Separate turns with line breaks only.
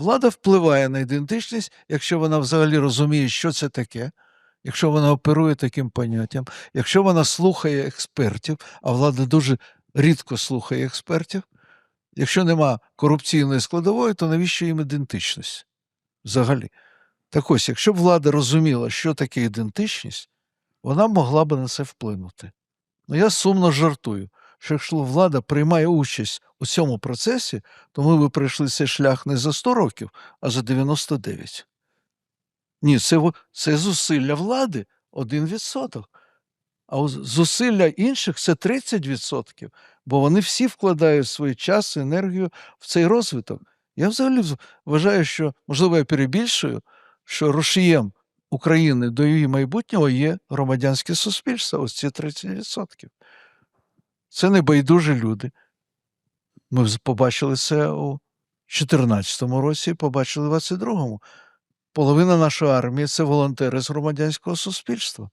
влада впливає на ідентичність, якщо вона взагалі розуміє, що це таке, якщо вона оперує таким поняттям, якщо вона слухає експертів, а влада дуже рідко слухає експертів. Якщо нема корупційної складової, то навіщо їм ідентичність? Взагалі. Так ось, якщо б влада розуміла, що таке ідентичність, вона могла б на це вплинути. Ну, я сумно жартую, що якщо влада приймає участь у цьому процесі, то ми би пройшли цей шлях не за 100 років, а за 99. Ні, це, це зусилля влади 1%. А зусилля інших це 30%, бо вони всі вкладають свій час енергію в цей розвиток. Я взагалі вважаю, що, можливо, я перебільшую, що рушієм України до її майбутнього є громадянське суспільство, ось ці 30%. Це небайдужі люди. Ми побачили це у 2014 році, побачили у 2022. Половина нашої армії це волонтери з громадянського суспільства.